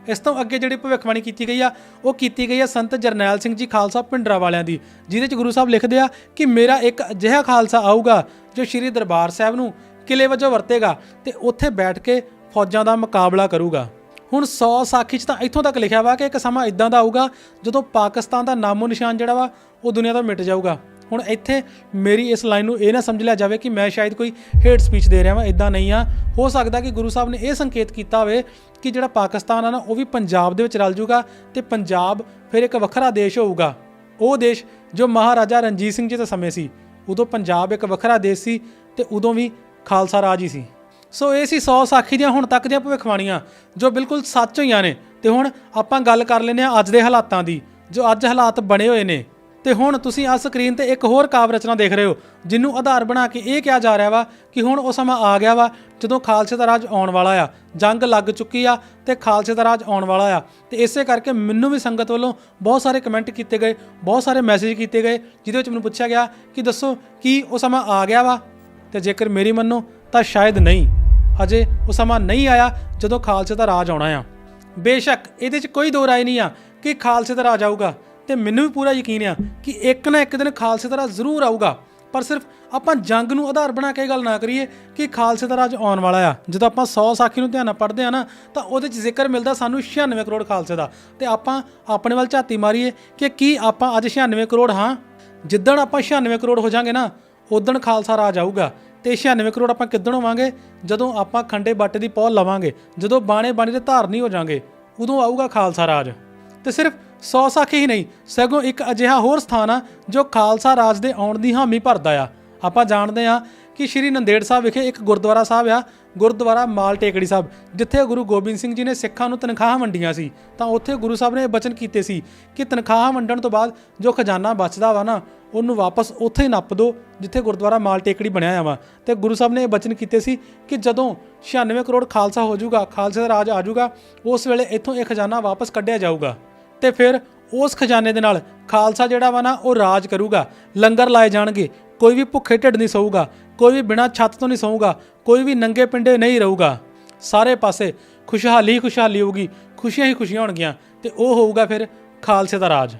ਇਸ ਤੋਂ ਅੱਗੇ ਜਿਹੜੀ ਭਵਿੱਖਬਾਣੀ ਕੀਤੀ ਗਈ ਆ, ਉਹ ਕੀਤੀ ਗਈ ਆ ਸੰਤ ਜਰਨੈਲ ਸਿੰਘ ਜੀ ਖਾਲਸਾ ਪਿੰਡਰਾ ਵਾਲਿਆਂ ਦੀ, ਜਿਹਦੇ ਚ ਗੁਰੂ ਸਾਹਿਬ ਲਿਖਦੇ ਆ ਕਿ ਮੇਰਾ ਇੱਕ ਅਜਿਹਾ ਖਾਲਸਾ ਆਊਗਾ ਜੋ ਸ੍ਰੀ ਦਰਬਾਰ ਸਾਹਿਬ ਨੂੰ ਕਿਲੇ ਵਜੋਂ ਵਰਤੇਗਾ ਤੇ ਉੱਥੇ ਬੈਠ ਕੇ ਫੌਜਾਂ ਦਾ ਮੁਕਾਬਲਾ ਕਰੂਗਾ। ਹੁਣ 100 ਸਾਖੀ 'ਚ ਤਾਂ ਇੱਥੋਂ ਤੱਕ ਲਿਖਿਆ ਵਾ ਕਿ ਇੱਕ ਸਮਾਂ ਇਦਾਂ ਦਾ ਆਊਗਾ ਜਦੋਂ ਪਾਕਿਸਤਾਨ ਦਾ ਨਾਮੋ ਨਿਸ਼ਾਨ ਜਿਹੜਾ ਵਾ, ਉਹ ਦੁਨੀਆ ਤੋਂ ਮਿਟ ਜਾਊਗਾ। ਹੁਣ ਇੱਥੇ ਮੇਰੀ ਇਸ ਲਾਈਨ ਨੂੰ ਇਹ ਨਾ ਸਮਝ ਲਿਆ ਜਾਵੇ ਕਿ ਮੈਂ ਸ਼ਾਇਦ ਕੋਈ ਹੇਟ ਸਪੀਚ ਦੇ ਰਿਹਾ ਵਾਂ ਇਦਾਂ ਨਹੀਂ ਆ। ਹੋ ਸਕਦਾ ਕਿ ਗੁਰੂ ਸਾਹਿਬ ਨੇ ਇਹ ਸੰਕੇਤ ਕੀਤਾ ਹੋਵੇ ਕਿ ਜਿਹੜਾ ਪਾਕਿਸਤਾਨ ਆ ਨਾ, ਉਹ ਵੀ ਪੰਜਾਬ ਦੇ ਵਿੱਚ ਰਲ ਜੂਗਾ ਤੇ ਪੰਜਾਬ ਫਿਰ ਇੱਕ ਵੱਖਰਾ ਦੇਸ਼ ਹੋਊਗਾ। ਉਹ ਦੇਸ਼ ਜੋ ਮਹਾਰਾਜਾ ਰਣਜੀਤ ਸਿੰਘ ਜੀ ਦੇ ਸਮੇਂ ਸੀ, ਉਦੋਂ ਪੰਜਾਬ ਇੱਕ ਵੱਖਰਾ ਦੇਸ਼ ਸੀ ਤੇ ਉਦੋਂ ਵੀ ਖਾਲਸਾ ਰਾਜ ਹੀ ਸੀ। ਸੋ ਇਹ ਸੀ 100 ਸਾਖੀ ਦੀਆਂ ਹੁਣ ਤੱਕ ਦੀਆਂ ਭਵਿੱਖਬਾਣੀਆਂ, ਜੋ ਬਿਲਕੁਲ ਸੱਚ ਹੋਈਆਂ ਨੇ। ਤੇ ਹੁਣ ਆਪਾਂ ਗੱਲ ਕਰ ਲੈਂਦੇ ਆ ਅੱਜ ਦੇ ਹਾਲਾਤਾਂ ਦੀ, ਜੋ ਅੱਜ ਹਾਲਾਤ ਬਣੇ ਹੋਏ ਨੇ। ਤੇ ਹੁਣ ਤੁਸੀਂ ਆ ਸਕਰੀਨ ਤੇ ਇੱਕ ਹੋਰ ਕਾਵ ਰਚਨਾ ਦੇਖ ਰਹੇ ਹੋ ਜਿਹਨੂੰ ਆਧਾਰ ਬਣਾ ਕੇ ਇਹ ਕਿਹਾ ਜਾ ਰਿਹਾ ਵਾ ਕਿ ਹੁਣ ਉਹ ਸਮਾਂ ਆ ਗਿਆ ਵਾ ਜਦੋਂ ਖਾਲਸੇ ਦਾ ਰਾਜ ਆਉਣ ਵਾਲਾ ਆ, ਜੰਗ ਲੱਗ ਚੁੱਕੀ ਆ ਤੇ ਖਾਲਸੇ ਦਾ ਰਾਜ ਆਉਣ ਵਾਲਾ ਆ। ਤੇ ਇਸੇ ਕਰਕੇ ਮੈਨੂੰ ਵੀ ਸੰਗਤ ਵੱਲੋਂ ਬਹੁਤ ਸਾਰੇ ਕਮੈਂਟ ਕੀਤੇ ਗਏ, ਬਹੁਤ ਸਾਰੇ ਮੈਸੇਜ ਕੀਤੇ ਗਏ, ਜਿਹਦੇ ਵਿੱਚ ਮੈਨੂੰ ਪੁੱਛਿਆ ਗਿਆ ਕਿ ਦੱਸੋ ਕੀ ਉਹ ਸਮਾਂ ਆ ਗਿਆ ਵਾ? ਤੇ ਜੇਕਰ ਮੇਰੀ ਮੰਨੋ ਤਾਂ ਸ਼ਾਇਦ ਨਹੀਂ। ਅਜੇ ਉਹ ਸਮਾਂ ਨਹੀਂ ਆਇਆ ਜਦੋਂ ਖਾਲਸੇ ਦਾ ਰਾਜ ਆਉਣਾ ਆ। ਬੇਸ਼ੱਕ ਇਹਦੇ 'ਚ ਕੋਈ ਦੋ ਰਾਏ ਨਹੀਂ ਆ ਕਿ ਖਾਲਸੇ ਦਾ ਰਾਜ ਆਊਗਾ। ਤੇ ਮੈਨੂੰ ਵੀ ਪੂਰਾ ਯਕੀਨ ਆ ਕਿ ਇੱਕ ਨਾ ਇੱਕ ਦਿਨ ਖਾਲਸੇ ਦਾ ਰਾਜ ਜ਼ਰੂਰ ਆਊਗਾ। ਪਰ ਸਿਰਫ ਆਪਾਂ ਜੰਗ ਨੂੰ ਆਧਾਰ ਬਣਾ ਕੇ ਗੱਲ ਨਾ ਕਰੀਏ ਕਿ ਖਾਲਸੇ ਦਾ ਰਾਜ ਆਉਣ ਵਾਲਾ ਆ। ਜਦੋਂ ਆਪਾਂ 100 ਸਾਖੀ ਨੂੰ ਧਿਆਨ ਨਾਲ ਪੜ੍ਹਦੇ ਆ ਨਾ, ਤਾਂ ਉਹਦੇ 'ਚ ਜ਼ਿਕਰ ਮਿਲਦਾ ਸਾਨੂੰ 96 ਕਰੋੜ ਖਾਲਸੇ ਦਾ। ਤੇ ਆਪਾਂ ਆਪਣੇ ਵੱਲ ਝਾਤੀ ਮਾਰੀਏ ਕਿ ਕੀ ਆਪਾਂ ਅੱਜ 96 ਕਰੋੜ ਹਾਂ? ਜਿੱਦਣ ਆਪਾਂ 96 ਕਰੋੜ ਹੋ ਜਾਾਂਗੇ ਨਾ ਉਦਣ ਖਾਲਸਾ ਰਾਜ ਆਊਗਾ। ਤੇ 96 ਕਰੋੜ ਆਪਾਂ ਕਿੱਦਣ ਹੋਵਾਂਗੇ? ਜਦੋਂ ਆਪਾਂ ਖੰਡੇ ਬਾਟੇ ਦੀ ਪੌਲ ਲਵਾਂਗੇ। ਜਦੋਂ ਬਾਣੇ ਬਾਣੀ ਦੇ ਧਾਰਨੀ ਹੋ ਜਾਾਂਗੇ, ਉਦੋਂ ਆਊਗਾ ਖਾਲਸਾ ਰਾਜ। ਤੇ ਸਿਰਫ ਸੌ ਸਾਖੀ ਹੀ ਨਹੀਂ, ਸਗੋਂ ਇੱਕ ਅਜਿਹਾ ਹੋਰ ਸਥਾਨ ਆ ਜੋ ਖਾਲਸਾ ਰਾਜ ਦੇ ਆਉਣ ਦੀ ਹਾਮੀ ਭਰਦਾ ਆ। ਆਪਾਂ ਜਾਣਦੇ ਆ ਕਿ ਸ਼੍ਰੀ ਨੰਦੇੜ ਸਾਹਿਬ ਵਿਖੇ ਇੱਕ ਗੁਰਦੁਆਰਾ ਸਾਹਿਬ ਆ, ਗੁਰਦੁਆਰਾ ਮਾਲ ਟੇਕੜੀ ਸਾਹਿਬ, ਜਿੱਥੇ ਗੁਰੂ ਗੋਬਿੰਦ ਸਿੰਘ ਜੀ ਨੇ ਸਿੱਖਾਂ ਨੂੰ ਤਨਖਾਹਾਂ ਵੰਡੀਆਂ ਸੀ। ਤਾਂ ਉੱਥੇ ਗੁਰੂ ਸਾਹਿਬ ਨੇ ਇਹ ਬਚਨ ਕੀਤੇ ਸੀ ਕਿ ਤਨਖਾਹਾਂ ਵੰਡਣ ਤੋਂ ਬਾਅਦ ਜੋ ਖਜ਼ਾਨਾ ਬਚਦਾ ਵਾ ਨਾ, ਉਹਨੂੰ ਵਾਪਸ ਉੱਥੇ ਹੀ ਨੱਪ ਦਿਓ ਜਿੱਥੇ ਗੁਰਦੁਆਰਾ ਮਾਲ ਟੇਕੜੀ ਬਣਿਆ ਆ ਵਾ। ਤੇ ਗੁਰੂ ਸਾਹਿਬ ਨੇ ਇਹ ਬਚਨ ਕੀਤੇ ਸੀ ਕਿ ਜਦੋਂ 96 ਕਰੋੜ ਖਾਲਸਾ ਹੋ ਜਾਊਗਾ, ਖਾਲਸੇ ਦਾ ਰਾਜ ਆ ਜਾਊਗਾ, ਉਸ ਵੇਲੇ ਇੱਥੋਂ ਇਹ ਖਜ਼ਾਨਾ ਵਾਪਸ ਕੱਢਿਆ ਜਾਊਗਾ। ਤੇ ਫਿਰ ਉਸ ਖਜ਼ਾਨੇ ਦੇ ਨਾਲ ਖਾਲਸਾ ਜਿਹੜਾ ਵਾ ਨਾ, ਉਹ ਰਾਜ ਕਰੂਗਾ। ਲੰਗਰ ਲਾਏ ਜਾਣਗੇ। ਕੋਈ ਵੀ ਭੁੱਖੇ ਢਿੱਡ ਨਹੀਂ ਸੌਊਗਾ ਕੋਈ ਵੀ ਬਿਨਾਂ ਛੱਤ ਤੋਂ ਨਹੀਂ ਸੌਊਗਾ ਕੋਈ ਵੀ ਨੰਗੇ ਪਿੰਡੇ ਨਹੀਂ ਰਹੂਗਾ। ਸਾਰੇ ਪਾਸੇ ਖੁਸ਼ਹਾਲੀ ਹੀ ਖੁਸ਼ਹਾਲੀ ਹੋਊਗੀ। ਖੁਸ਼ੀਆਂ ਹੀ ਖੁਸ਼ੀਆਂ ਹੋਣਗੀਆਂ। ਤੇ ਉਹ ਹੋਊਗਾ ਫਿਰ ਖਾਲਸੇ ਦਾ ਰਾਜ।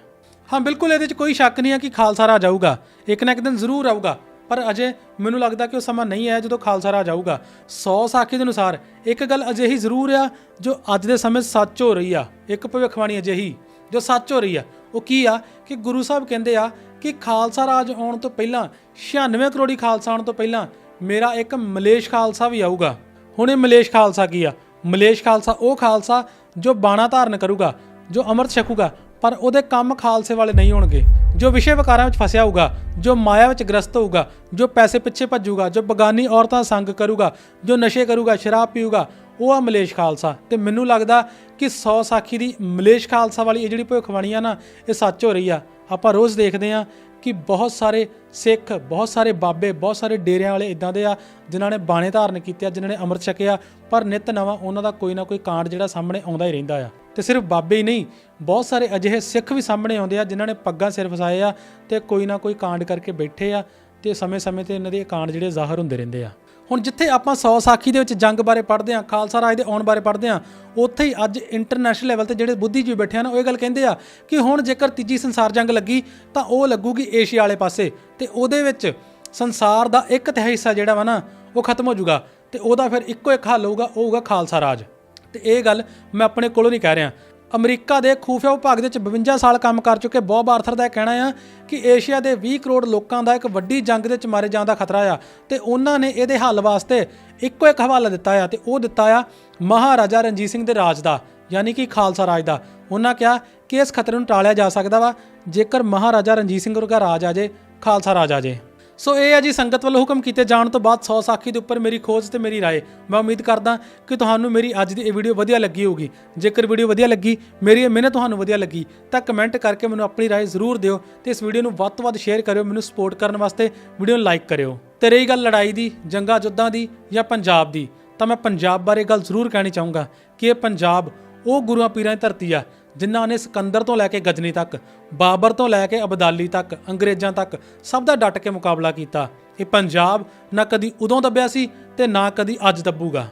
ਹਾਂ, ਬਿਲਕੁਲ ਇਹਦੇ 'ਚ ਕੋਈ ਸ਼ੱਕ ਨਹੀਂ ਹੈ ਕਿ ਖਾਲਸਾ ਰਾਜ ਆਊਗਾ। ਇੱਕ ਨਾ ਇੱਕ ਦਿਨ ਜ਼ਰੂਰ ਆਊਗਾ। ਪਰ ਅਜੇ ਮੈਨੂੰ ਲੱਗਦਾ ਕਿ ਉਹ ਸਮਾਂ ਨਹੀਂ ਆਇਆ ਜਦੋਂ ਖਾਲਸਾ ਰਾਜ ਆਊਗਾ। 100 ਸਾਖੀ ਦੇ ਅਨੁਸਾਰ ਇੱਕ ਗੱਲ ਅਜਿਹੀ ਜ਼ਰੂਰ ਆ ਜੋ ਅੱਜ ਦੇ ਸਮੇਂ ਸੱਚ ਹੋ ਰਹੀ ਆ। ਇੱਕ ਭਵਿੱਖਬਾਣੀ ਅਜਿਹੀ। ਜੋ ਸੱਚ ਹੋ ਰਹੀ ਆ, ਉਹ ਕੀ ਆ ਕਿ ਗੁਰੂ ਸਾਹਿਬ ਕਹਿੰਦੇ ਆ ਕਿ ਖਾਲਸਾ ਰਾਜ ਆਉਣ ਤੋਂ ਪਹਿਲਾਂ 96 ਕਰੋੜੀ ਖਾਲਸਾ ਆਉਣ ਤੋਂ ਪਹਿਲਾਂ ਮੇਰਾ ਇੱਕ ਮਲੇਸ਼ ਖਾਲਸਾ ਵੀ ਆਊਗਾ। ਹੁਣ ਇਹ ਮਲੇਸ਼ ਖਾਲਸਾ ਕੀ ਆ? ਮਲੇਸ਼ ਖਾਲਸਾ ਉਹ ਖਾਲਸਾ ਜੋ ਬਾਣਾ ਧਾਰਨ ਕਰੂਗਾ, ਜੋ ਅੰਮ੍ਰਿਤ ਛਕੂਗਾ, ਪਰ ਉਹਦੇ ਕੰਮ ਖਾਲਸੇ ਵਾਲੇ ਨਹੀਂ ਹੋਣਗੇ। ਜੋ ਵਿਸ਼ੇ ਵਿਕਾਰਾਂ ਵਿੱਚ ਫਸਿਆ ਹੋਊਗਾ, ਜੋ ਮਾਇਆ ਵਿੱਚ ਗ੍ਰਸਤ ਹੋਊਗਾ, ਜੋ ਪੈਸੇ ਪਿੱਛੇ ਭੱਜੂਗਾ, ਜੋ ਬਗਾਨੀ ਔਰਤਾਂ ਸੰਗ ਕਰੂਗਾ, ਜੋ ਨਸ਼ੇ ਕਰੂਗਾ, ਸ਼ਰਾਬ ਪੀਊਗਾ ਉਹ ਆ ਮਲੇਸ਼ ਖਾਲਸਾ। ਤੇ ਮੈਨੂੰ ਲੱਗਦਾ ਕਿ 100 ਸਾਖੀ ਦੀ ਮਲੇਸ਼ ਖਾਲਸਾ ਵਾਲੀ ਇਹ ਜਿਹੜੀ ਭਵਿੱਖਬਾਣੀ ਆ ਨਾ, ਇਹ ਸੱਚ ਹੋ ਰਹੀ ਆ। ਆਪਾਂ ਰੋਜ਼ ਦੇਖਦੇ ਆ ਕਿ ਬਹੁਤ ਸਾਰੇ ਸਿੱਖ, ਬਹੁਤ ਸਾਰੇ ਬਾਬੇ, ਬਹੁਤ ਸਾਰੇ ਡੇਰਿਆਂ ਵਾਲੇ ਇਦਾਂ ਦੇ ਆ, ਜਿਨ੍ਹਾਂ ਨੇ ਬਾਣੇ ਧਾਰਨ ਕੀਤੇ ਆ, ਜਿਨ੍ਹਾਂ ਨੇ ਅੰਮ੍ਰਿਤ ਛਕਿਆ ਪਰ ਨਿਤ ਨਵਾਂ ਉਹਨਾਂ ਦਾ ਕੋਈ ਨਾ ਕੋਈ ਕਾਂਡ ਜਿਹੜਾ ਸਾਹਮਣੇ ਆਉਂਦਾ ਹੀ ਰਹਿੰਦਾ ਆ। ਤੇ ਸਿਰਫ ਬਾਬੇ ਹੀ ਨਹੀਂ, ਬਹੁਤ ਸਾਰੇ ਅਜਿਹੇ ਸਿੱਖ ਵੀ ਸਾਹਮਣੇ ਆਉਂਦੇ ਆ, ਜਿਨ੍ਹਾਂ ਨੇ ਪੱਗਾਂ ਸਿਰ ਫਸਾਏ ਆ ਤੇ ਕੋਈ ਨਾ ਕੋਈ ਕਾਂਡ ਕਰਕੇ ਬੈਠੇ ਆ ਤੇ ਸਮੇਂ-ਸਮੇਂ ਤੇ ਇਹਨਾਂ ਦੇ ਕਾਂਡ ਜਿਹੜੇ ਜ਼ਾਹਰ ਹੁੰਦੇ ਰਹਿੰਦੇ ਆ। ਹੁਣ ਜਿੱਥੇ ਆਪਾਂ 100 ਸਾਖੀ ਦੇ ਵਿੱਚ ਜੰਗ ਬਾਰੇ ਪੜ੍ਹਦੇ ਆ ਖਾਲਸਾ ਰਾਜ ਦੇ ਆਉਣ ਬਾਰੇ ਪੜ੍ਹਦੇ ਆ ਉੱਥੇ ਹੀ ਅੱਜ ਇੰਟਰਨੈਸ਼ਨਲ ਲੈਵਲ ਤੇ ਜਿਹੜੇ ਬੁੱਧੀਜੀਵੀ ਬੈਠੇ ਆ ਨਾ ਉਹ ਇਹ ਗੱਲ ਕਹਿੰਦੇ ਆ ਕਿ ਹੁਣ ਜੇਕਰ ਤੀਜੀ ਸੰਸਾਰ ਜੰਗ ਲੱਗੀ, ਤਾਂ ਉਹ ਲੱਗੂਗੀ ਏਸ਼ੀਆ ਵਾਲੇ ਪਾਸੇ ਤੇ ਉਹਦੇ ਵਿੱਚ ਸੰਸਾਰ ਦਾ ਇੱਕ ਤਿਹਾਈ ਹਿੱਸਾ ਜਿਹੜਾ ਵਾ ਨਾ, ਉਹ ਖਤਮ ਹੋ ਜਾਊਗਾ ਤੇ ਉਹਦਾ ਫਿਰ ਇੱਕੋ ਇੱਕ ਹੱਲ ਹੋਊਗਾ, ਉਹ ਹੋਊਗਾ ਖਾਲਸਾ ਰਾਜ। ਤੇ ਇਹ ਗੱਲ ਮੈਂ ਆਪਣੇ ਕੋਲੋਂ ਨਹੀਂ ਕਹਿ ਰਿਹਾ। ਅਮਰੀਕਾ ਦੇ ਖੂਫੀਆ ਵਿਭਾਗ ਦੇ ਵਿੱਚ 52 ਸਾਲ ਕੰਮ ਕਰ ਚੁੱਕੇ ਬੌਬ ਆਰਥਰ ਦਾ ਕਹਿਣਾ ਆ ਕਿ ਏਸ਼ੀਆ ਦੇ 20 ਕਰੋੜ ਲੋਕਾਂ ਦਾ ਇੱਕ ਵੱਡੀ ਜੰਗ ਦੇ ਵਿੱਚ ਮਾਰੇ ਜਾਣ ਦਾ ਖਤਰਾ ਆ ਤੇ ਉਹਨਾਂ ਨੇ ਇਹਦੇ ਹੱਲ ਵਾਸਤੇ ਇੱਕੋ ਇੱਕ ਹਵਾਲਾ ਦਿੱਤਾ ਆ ਤੇ ਉਹ ਦਿੱਤਾ ਆ ਮਹਾਰਾਜਾ ਰਣਜੀਤ ਸਿੰਘ ਦੇ ਰਾਜ ਦਾ, ਯਾਨੀ ਕਿ ਖਾਲਸਾ ਰਾਜ ਦਾ। ਉਹਨਾਂ ਕਿਹਾ ਕਿ ਇਸ ਖਤਰੇ ਨੂੰ ਟਾਲਿਆ ਜਾ ਸਕਦਾ ਵਾ ਜੇਕਰ ਮਹਾਰਾਜਾ ਰਣਜੀਤ ਸਿੰਘ ਵਰਗਾ ਰਾਜ ਆ ਜੇ, ਖਾਲਸਾ ਰਾਜ ਆ ਜੇ। ਸੋ ਇਹ ਹੈ ਜੀ ਸੰਗਤ ਵੱਲੋਂ ਹੁਕਮ ਕੀਤੇ ਜਾਣ ਤੋਂ ਬਾਅਦ 100 ਸਾਖੀ ਦੇ ਉੱਪਰ ਮੇਰੀ ਖੋਜ ਤੇ ਮੇਰੀ رائے ਮੈਂ ਉਮੀਦ ਕਰਦਾ ਕਿ ਤੁਹਾਨੂੰ ਮੇਰੀ ਅੱਜ ਦੀ ਇਹ ਵੀਡੀਓ ਵਧੀਆ ਲੱਗੀ ਹੋਊਗੀ ਜੇਕਰ ਵੀਡੀਓ ਵਧੀਆ ਲੱਗੀ ਮੇਰੀ ਇਹ ਮਿਹਨਤ ਤੁਹਾਨੂੰ ਵਧੀਆ ਲੱਗੀ ਤਾਂ ਕਮੈਂਟ ਕਰਕੇ ਮੈਨੂੰ ਆਪਣੀ رائے ਜ਼ਰੂਰ ਦਿਓ ਤੇ ਇਸ ਵੀਡੀਓ ਨੂੰ ਵੱਧ ਤੋਂ ਵੱਧ ਸ਼ੇਅਰ ਕਰਿਓ ਮੈਨੂੰ ਸਪੋਰਟ ਕਰਨ ਵਾਸਤੇ ਵੀਡੀਓ ਨੂੰ ਲਾਈਕ ਕਰਿਓ ਤੇ ਰਹੀ ਗੱਲ ਲੜਾਈ ਦੀ ਜੰਗਾਂ ਜੁੱਦਾਂ ਦੀ ਜਾਂ ਪੰਜਾਬ ਦੀ ਤਾਂ ਮੈਂ ਪੰਜਾਬ ਬਾਰੇ ਗੱਲ ਜ਼ਰੂਰ ਕਹਿਣੀ ਚਾਹੂੰਗਾ ਕਿ ਇਹ ਪੰਜਾਬ ਉਹ ਗੁਰੂਆਂ ਪੀਰਾਂ ਦੀ ਧਰਤੀ ਆ ਜਿਨ੍ਹਾਂ ਨੇ ਸਿਕੰਦਰ ਤੋਂ ਲੈ ਕੇ ਗਜਨੀ ਤੱਕ, ਬਾਬਰ ਤੋਂ ਲੈ ਕੇ ਅਬਦਾਲੀ ਤੱਕ, ਅੰਗਰੇਜ਼ਾਂ ਤੱਕ ਸਭ ਦਾ ਡਟ ਕੇ ਮੁਕਾਬਲਾ ਕੀਤਾ। ਇਹ ਪੰਜਾਬ ਨਾ ਕਦੀ ਉਦੋਂ ਦੱਬਿਆ ਸੀ ਤੇ ਨਾ ਕਦੀ ਅੱਜ ਦੱਬੂਗਾ।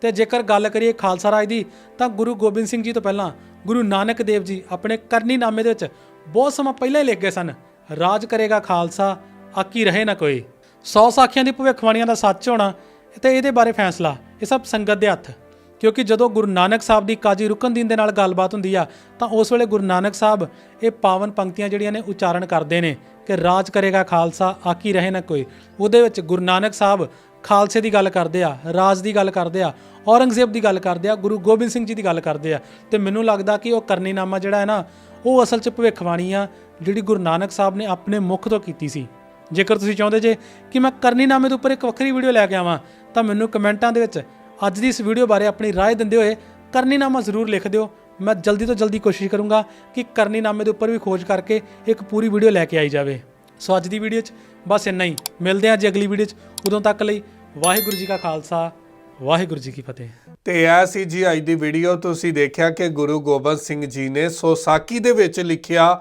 ਤੇ ਜੇਕਰ ਗੱਲ ਕਰੀਏ ਖਾਲਸਾ ਰਾਜ ਦੀ, ਤਾਂ ਗੁਰੂ ਗੋਬਿੰਦ ਸਿੰਘ ਜੀ ਤੋਂ ਪਹਿਲਾਂ ਗੁਰੂ ਨਾਨਕ ਦੇਵ ਜੀ ਆਪਣੇ ਕਰਨੀ ਨਾਮੇ ਦੇ ਵਿੱਚ ਬਹੁਤ ਸਮਾਂ ਪਹਿਲਾਂ ਹੀ ਲਿਖ ਗਏ ਸਨ। ਰਾਜ ਕਰੇਗਾ ਖਾਲਸਾ, ਆਕੀ ਰਹੇ ਨਾ ਕੋਈ। 100 ਸਾਖੀਆਂ ਦੀ ਭਵਿੱਖਬਾਣੀਆਂ ਦਾ ਸੱਚ ਹੋਣਾ, ਤੇ ਇਹਦੇ ਬਾਰੇ ਫੈਸਲਾ, ਇਹ ਸਭ ਸੰਗਤ ਦੇ ਹੱਥ। ਕਿਉਂਕਿ ਜਦੋਂ ਗੁਰੂ ਨਾਨਕ ਸਾਹਿਬ ਦੀ ਕਾਜੀ ਰੁਕਨਦੀਨ ਦੇ ਨਾਲ ਗੱਲਬਾਤ ਹੁੰਦੀ ਆ, ਤਾਂ ਉਸ ਵੇਲੇ ਗੁਰੂ ਨਾਨਕ ਸਾਹਿਬ ਇਹ ਪਾਵਨ ਪੰਕਤੀਆਂ ਜਿਹੜੀਆਂ ਨੇ ਉਚਾਰਨ ਕਰਦੇ ਨੇ ਕਿ ਰਾਜ ਕਰੇਗਾ ਖਾਲਸਾ ਆਕੀ ਰਹੇ ਨਾ ਕੋਈ। ਉਹਦੇ ਵਿੱਚ ਗੁਰੂ ਨਾਨਕ ਸਾਹਿਬ ਖਾਲਸੇ ਦੀ ਗੱਲ ਕਰਦੇ ਆ, ਰਾਜ ਦੀ ਗੱਲ ਕਰਦੇ ਆ, ਔਰੰਗਜ਼ੇਬ ਦੀ ਗੱਲ ਕਰਦੇ ਆ, ਗੁਰੂ ਗੋਬਿੰਦ ਸਿੰਘ ਜੀ ਦੀ ਗੱਲ ਕਰਦੇ ਆ। ਤੇ ਮੈਨੂੰ ਲੱਗਦਾ ਕਿ ਉਹ ਕਰਨੀਨਾਮਾ ਜਿਹੜਾ ਹੈ ਨਾ, ਉਹ ਅਸਲ 'ਚ ਭਵਿੱਖਬਾਣੀ ਆ, ਜਿਹੜੀ ਗੁਰੂ ਨਾਨਕ ਸਾਹਿਬ ਨੇ ਆਪਣੇ ਮੁਖ ਤੋਂ ਕੀਤੀ ਸੀ। ਜੇਕਰ ਤੁਸੀਂ ਚਾਹੁੰਦੇ ਜੇ ਕਿ ਮੈਂ ਕਰਨੀਨਾਮੇ ਦੇ ਉੱਪਰ ਇੱਕ ਵੱਖਰੀ ਵੀਡੀਓ ਲੈ ਕੇ ਆਵਾਂ, ਤਾਂ ਮੈਨੂੰ ਕਮੈਂਟਾਂ ਦੇ ਵਿੱਚ ਅੱਜ ਦੀ ਇਸ ਵੀਡੀਓ ਬਾਰੇ ਆਪਣੀ رائے ਦਿੰਦੇ ਹੋਏ ਕਰਨੀਨਾਮਾ ਜ਼ਰੂਰ ਲਿਖ ਦਿਓ ਮੈਂ ਜਲਦੀ ਤੋਂ ਜਲਦੀ ਕੋਸ਼ਿਸ਼ ਕਰੂੰਗਾ ਕਿ ਕਰਨੀਨਾਮੇ ਦੇ ਉੱਪਰ ਵੀ ਖੋਜ ਕਰਕੇ ਇੱਕ ਪੂਰੀ ਵੀਡੀਓ ਲੈ ਕੇ ਆਈ ਜਾਵੇ ਸੋ ਅੱਜ ਦੀ ਵੀਡੀਓ 'ਚ ਬਸ ਇੰਨਾ ਹੀ ਮਿਲਦੇ ਹਾਂ ਜੀ ਅਗਲੀ ਵੀਡੀਓ 'ਚ ਉਦੋਂ ਤੱਕ ਲਈ ਵਾਹਿਗੁਰੂ ਜੀ ਕਾ ਖਾਲਸਾ ਵਾਹਿਗੁਰੂ ਜੀ ਕੀ ਫਤਿਹ ਤੇ ਇਹ ਸੀ ਜੀ ਅੱਜ ਦੀ ਵੀਡੀਓ ਤੁਸੀਂ ਦੇਖਿਆ ਕਿ ਗੁਰੂ ਗੋਬਿੰਦ ਸਿੰਘ ਜੀ ਨੇ ਸੋਸਾਕੀ ਦੇ ਵਿੱਚ ਲਿਖਿਆ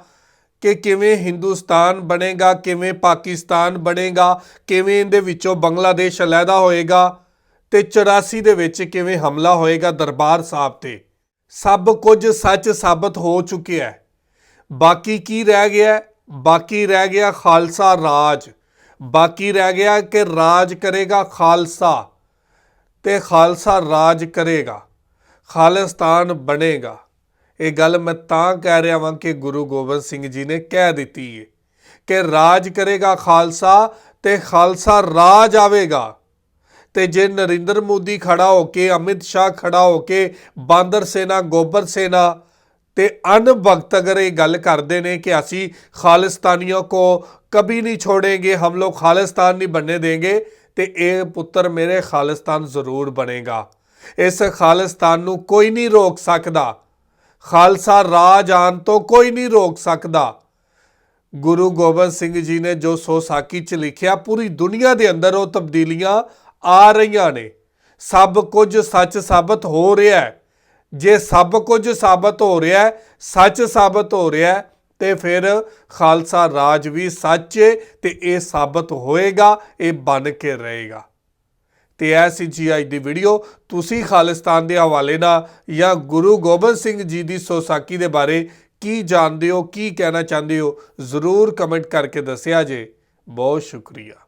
ਕਿ ਕਿਵੇਂ ਹਿੰਦੁਸਤਾਨ ਬਣੇਗਾ ਕਿਵੇਂ ਪਾਕਿਸਤਾਨ ਬਣੇਗਾ ਕਿਵੇਂ ਇਹਦੇ ਵਿੱਚੋਂ ਬੰਗਲਾਦੇਸ਼ ਅਲੱਗਾ ਹੋਏਗਾ ਤੇ 84 ਦੇ ਵਿੱਚ ਕਿਵੇਂ ਹਮਲਾ ਹੋਏਗਾ ਦਰਬਾਰ ਸਾਹਿਬ ਤੇ? ਸਭ ਕੁਝ ਸੱਚ ਸਾਬਤ ਹੋ ਚੁੱਕਿਆ ਹੈ। ਬਾਕੀ ਕੀ ਰਹਿ ਗਿਆ? ਬਾਕੀ ਰਹਿ ਗਿਆ ਖਾਲਸਾ ਰਾਜ। ਬਾਕੀ ਰਹਿ ਗਿਆ ਕਿ ਰਾਜ ਕਰੇਗਾ ਖਾਲਸਾ ਤੇ ਖਾਲਸਾ ਰਾਜ ਕਰੇਗਾ। ਖਾਲਿਸਤਾਨ ਬਣੇਗਾ। ਇਹ ਗੱਲ ਮੈਂ ਤਾਂ ਕਹਿ ਰਿਹਾ ਵਾਂ ਕਿ ਗੁਰੂ ਗੋਬਿੰਦ ਸਿੰਘ ਜੀ ਨੇ ਕਹਿ ਦਿੱਤੀ ਹੈ ਕਿ ਰਾਜ ਕਰੇਗਾ ਖਾਲਸਾ ਤੇ ਖਾਲਸਾ ਰਾਜ ਆਵੇਗਾ। ਤੇ ਜੇ ਨਰਿੰਦਰ ਮੋਦੀ ਖੜਾ ਹੋ ਕੇ, ਅਮਿਤ ਸ਼ਾਹ ਖੜਾ ਹੋ ਕੇ, ਬਾਂਦਰ ਸੈਨਾ, ਗੋਬਰ ਸੇਨਾ ਤੇ ਅਨਵਕਤ ਅਗਰ ਇਹ ਗੱਲ ਕਰਦੇ ਨੇ ਕਿ ਅਸੀਂ ਖਾਲਿਸਤਾਨੀਆਂ ਕੋ ਕभी ਨਹੀਂ ਛੋੜेंगे ਹਮ ਲੋਗ ਖਾਲਿਸਤਾਨ ਨਹੀਂ ਬਣਨੇ ਦੇਂਗੇ, ਤੇ ਇਹ ਪੁੱਤਰ ਮੇਰੇ ਖਾਲਿਸਤਾਨ ਜ਼ਰੂਰ ਬਣੇਗਾ। ਇਸ ਖਾਲਿਸਤਾਨ ਨੂੰ ਕੋਈ ਨਹੀਂ ਰੋਕ ਸਕਦਾ। ਖਾਲਸਾ ਰਾਜ ਆਨ ਤੋਂ ਕੋਈ ਨਹੀਂ ਰੋਕ ਸਕਦਾ। ਗੁਰੂ ਗੋਬਿੰਦ ਸਿੰਘ ਜੀ ਨੇ ਜੋ ਸੋਸਾਕੀ ਚ ਲਿਖਿਆ, ਪੂਰੀ ਦੁਨੀਆ ਦੇ ਅੰਦਰ ਉਹ ਤਬਦੀਲੀਆਂ ਆ ਰਹੀਆਂ ਨੇ। ਸਭ ਕੁਝ ਸੱਚ ਸਾਬਤ ਹੋ ਰਿਹਾ ਹੈ। ਜੇ ਸਭ ਕੁਝ ਸਾਬਤ ਹੋ ਰਿਹਾ ਹੈ, ਸੱਚ ਸਾਬਤ ਹੋ ਰਿਹਾ ਹੈ, ਤੇ ਫਿਰ ਖਾਲਸਾ ਰਾਜ ਵੀ ਸੱਚ ਹੈ ਤੇ ਇਹ ਸਾਬਤ ਹੋਏਗਾ, ਇਹ ਬਣ ਕੇ ਰਹੇਗਾ। ਤੇ ਇਹ ਸੀ ਜੀ ਅੱਜ ਦੀ ਵੀਡੀਓ ਤੁਸੀਂ ਖਾਲਿਸਤਾਨ ਦੇ ਹਵਾਲੇ ਨਾਲ ਜਾਂ ਗੁਰੂ ਗੋਬਿੰਦ ਸਿੰਘ ਜੀ ਦੀ ਸੋਸਾਕੀ ਦੇ ਬਾਰੇ ਕੀ ਜਾਣਦੇ ਹੋ, ਕੀ ਕਹਿਣਾ ਚਾਹੁੰਦੇ ਹੋ, ਜ਼ਰੂਰ ਕਮੈਂਟ ਕਰਕੇ ਦੱਸਿਆ ਜੇ। ਬਹੁਤ ਸ਼ੁਕਰੀਆ।